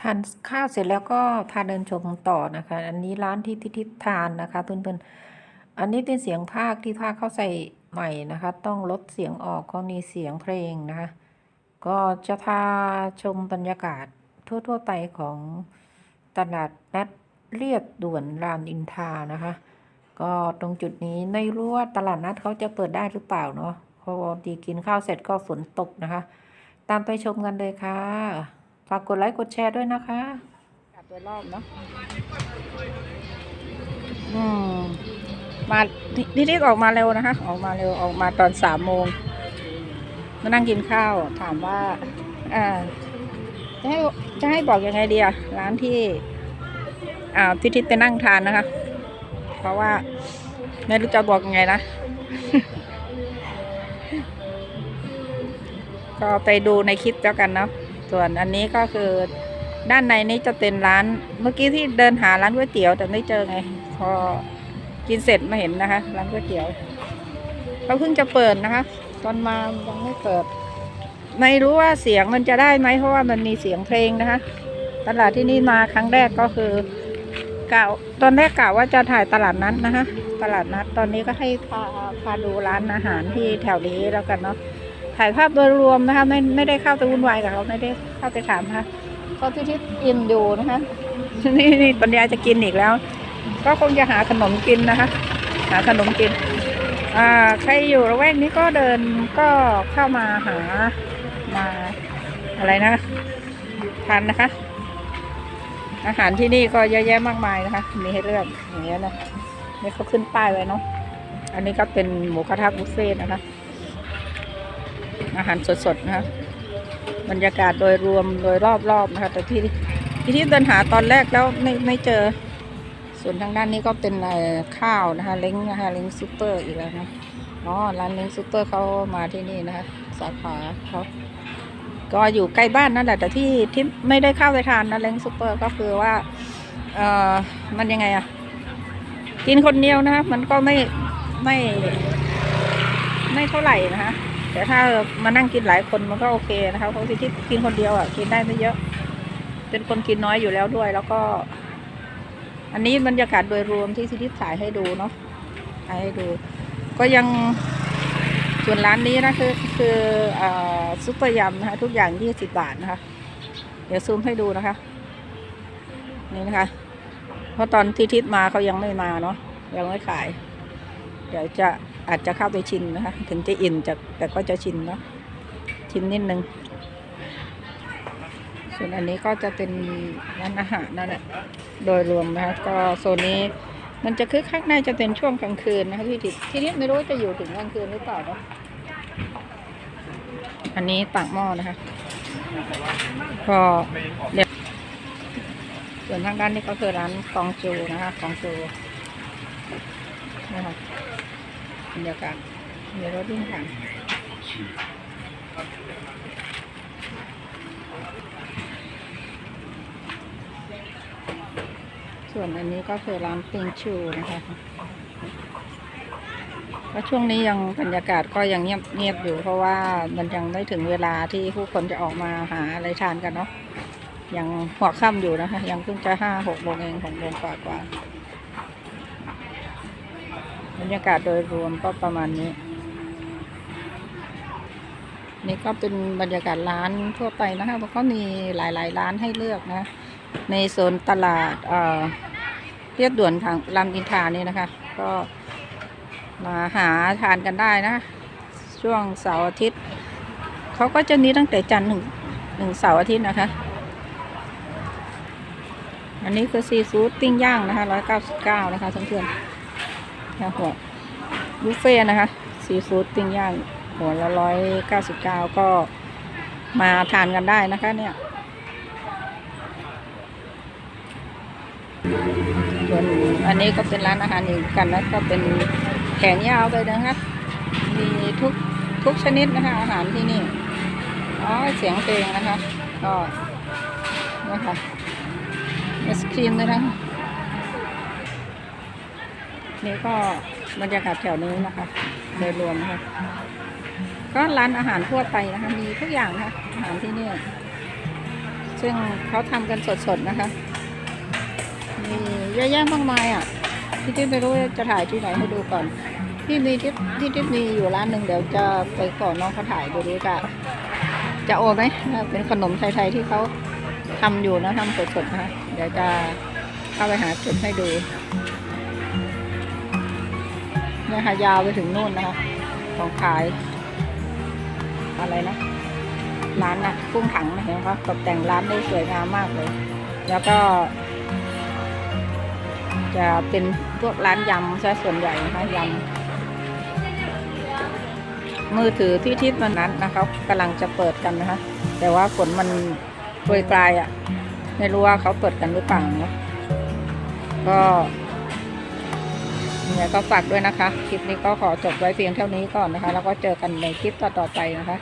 ทานข้าวเสร็จแล้วก็พาเดินชมต่อนะคะ อันนี้ร้านที่ทิทิศทานนะคะเพื่อนๆอันนี้เป็นเสียงภาคที่ภาคเข้าใส่ใหม่นะคะ ต้องลดเสียงออกก็มีเสียงเพลงนะคะ ก็จะพาชมบรรยากาศทั่วๆไปของตลาดนัดเรียบด่วนรามอินทานะคะ ก็ตรงจุดนี้ไม่รู้ว่าตลาดนัดเขาจะเปิดได้หรือเปล่าเนาะพราะว่าดีกินข้าวเสร็จก็ฝนตกนะคะ ตามไปชมกันเลยค่ะ ฝากกดไลค์กดแชร์ด้วยนะคะกลับโดยรอบเนาะอืมมานี่รีบออกมาเร็วนะคะ ออกมาเร็วออกมาตอนสามโมงมานั่งกินข้าวถามว่าอ่าจะให้จะให้บอกยังไงดีอะร้านที่ อ่าพิทิศไปนั่งทานนะคะ เพราะว่าไม่รู้จะบอกยังไงนะ ก็ไปดูในคลิปแล้วกันเนาะ ส่วนอันนี้ก็คือด้านในนี้จะเป็นร้าน เมื่อกี้ที่เดินหาร้านก๋วยเตี๋ยวแต่ไม่เจอไง พอกินเสร็จมาเห็นนะคะ ร้านก๋วยเตี๋ยวเขาเพิ่งจะเปิดนะคะ ตอนมายังไม่เปิด ไม่รู้ว่าเสียงมันจะได้ไหมเพราะว่ามันมีเสียงเพลงนะคะ ตลาดที่นี่มาครั้งแรกก็คือกล่าวตอนแรกกล่าวว่าจะถ่ายตลาดนัดนะคะ ตลาดนัดตอนนี้ก็ให้พาพาดูร้านอาหารที่แถวนี้แล้วกันเนาะ ถ่ายภาพโดยรวมนะคะ ไม่ไม่ได้เข้าไปวุ่นวายกับเขาไม่ได้เข้าไปถามนะคะก็ที่ที่อินอยู่นะคะนี่นี่ปัญญาจะกินอีกแล้ว ก็คงจะหาขนมกินนะคะ หาขนมกินอ่าใครอยู่ระแวกนี้ก็เดินก็เข้ามาหามาอะไรนะทานนะคะ อาหารที่นี่ก็เยอะแยะมากมายนะคะ มีให้เลือกอย่างเงี้ยนะนี่เขาขึ้นป้ายไว้เนาะอันนี้ก็เป็นหมูกระทะบุฟเฟ่ต์นะคะ อาหารสดๆนะคะบรรยากาศโดยรวมโดยรอบๆนะคะ แต่ที่ที่ที่เดินหาตอนแรกแล้วไม่ไม่เจอ ส่วนทางด้านนี้ก็เป็นข้าวนะคะ เล้งนะคะ เล้งซูเปอร์อีกแล้วนะอ๋อร้านเล้งซูเปอร์เขามาที่นี่นะคะ สาขาเขาก็อยู่ใกล้บ้านนั่นแหละแต่ที่ที่ไม่ได้เข้าไปทานนะเล้งซูเปอร์ก็คือว่าเออมันยังไงอะกินคนเดียวนะคะมันก็ไม่ไม่ไม่เท่าไหร่นะคะ แต่ถ้ามานั่งกินหลายคนมันก็โอเคนะคะเพราะที่ที่กินคนเดียวอะกินได้ไม่เยอะ เป็นคนกินน้อยอยู่แล้วด้วย แล้วก็ อันนี้บรรยากาศโดยรวมที่ซิทิถ่ายให้ดูเนาะถ่ายให้ดู ก็ยังส่วนร้านนี้นะคือคืออ่อซุปเปอร์ยำนะคะทุกอย่างยี่สิบบาทนะคะ เดี๋ยวซูมให้ดูนะคะ นี่นะคะ เพราะตอนที่ทิศมาเขายังไม่มาเนาะยังไม่ขาย เดี๋ยวจะ อาจจะเข้าไปชิมนะคะ ถึงจะอินจะแต่ก็จะชิมเนาะชิมนิดนึง ส่วนอันนี้ก็จะเป็นร้านอาหารนั่นแหละโดยรวมนะคะก็โซนนี้มันจะคึกคักน่าจะเป็นช่วงกลางคืนนะคะพี่ทิศที่นี้ไม่รู้ว่าจะอยู่ถึงกลางคืนหรือเปล่าเนาะอันนี้ปากหม้อนะคะก็เดี๋ยวส่วนทางด้านนี้ก็คือร้านกองจูนะคะกองจูนะคะ บรรยากาศมีรถวิ่งผ่านส่วนอันนี้ก็คือร้านปิงชูนะคะก็ช่วงนี้ยังบรรยากาศก็ยังเงียบเงียบอยู่ เพราะว่ามันยังไม่ถึงเวลาที่ผู้คนจะออกมาหาอะไรทานกันเนาะยังหัวค่ำอยู่นะคะ ยังเพิ่งจะห้าหกโมงเองหกโมงกว่ากว่า บรรยากาศโดยรวมก็ประมาณนี้ นี่ก็เป็นบรรยากาศร้านทั่วไปนะคะมันก็มีหลายๆร้านให้เลือกนะ ในโซนตลาดเอ่อเรียบด่วนทางรามอินทานี่นะคะ ก็มาหาทานกันได้นะ ช่วงเสาร์อาทิตย์เขาก็จะมีตั้งแต่จันทร์ถึงหนึ่งเสาร์อาทิตย์นะคะ อันนี้คือซีฟู้ดปิ้งย่างนะคะร้อยเก้าสิบเก้านะคะเพื่อนๆ หัวบุฟเฟ่นะคะซีฟู้ดปิ้งย่างหัวละร้อยเก้าสิบเก้าก็มาทานกันได้นะคะเนี่ยส่วนอันนี้ก็เป็นร้านอาหารอีกกันนะก็เป็นแขนยาวไปนะคะมีทุกทุกชนิดนะคะอาหารที่นี่อ๋อเสียงเพลงนะคะก็นะคะไอศครีมด้วยนะคะ นี่ก็บรรยากาศแถวนี้นะคะโดยรวมนะคะก็ร้านอาหารทั่วไปนะคะ มีทุกอย่างนะคะอาหารที่นี่ซึ่งเขาทำกันสดๆนะคะ มีเยอะแยะมากมายอะที่ที่ไม่รู้จะถ่ายที่ไหนให้ดูก่อน ที่มีที่ที่ที่มีอยู่ร้านหนึ่งเดี๋ยวจะไปก่อนน้องเขาถ่ายดูดูจะจะโอไหมเป็นขนมไทยๆที่เขาทำอยู่นะทำสดๆนะคะเดี๋ยวจะเข้าไปหาจุดให้ดู เนี่ยค่ะยาวไปถึงนู่นนะคะ ของขาย อะไรนะร้านนะกุ้งถังนะเห็นไหมคะตกแต่งร้านได้สวยงามมากเลย แล้วก็ จะเป็นพวกร้านยำซะส่วนใหญ่นะคะยำมือถือที่ทิศวันนั้นนะคะกำลังจะเปิดกันนะคะ แต่ว่าฝนมันโปรยปลายอะ่ะ ไม่รู้ว่าเขาเปิดกันหรือเปล่านะก็ เนี่ยก็ฝากด้วยนะคะ คลิปนี้ก็ขอจบไว้เพียงเท่านี้ก่อนนะคะ แล้วก็เจอกันในคลิปต่อๆไปนะคะ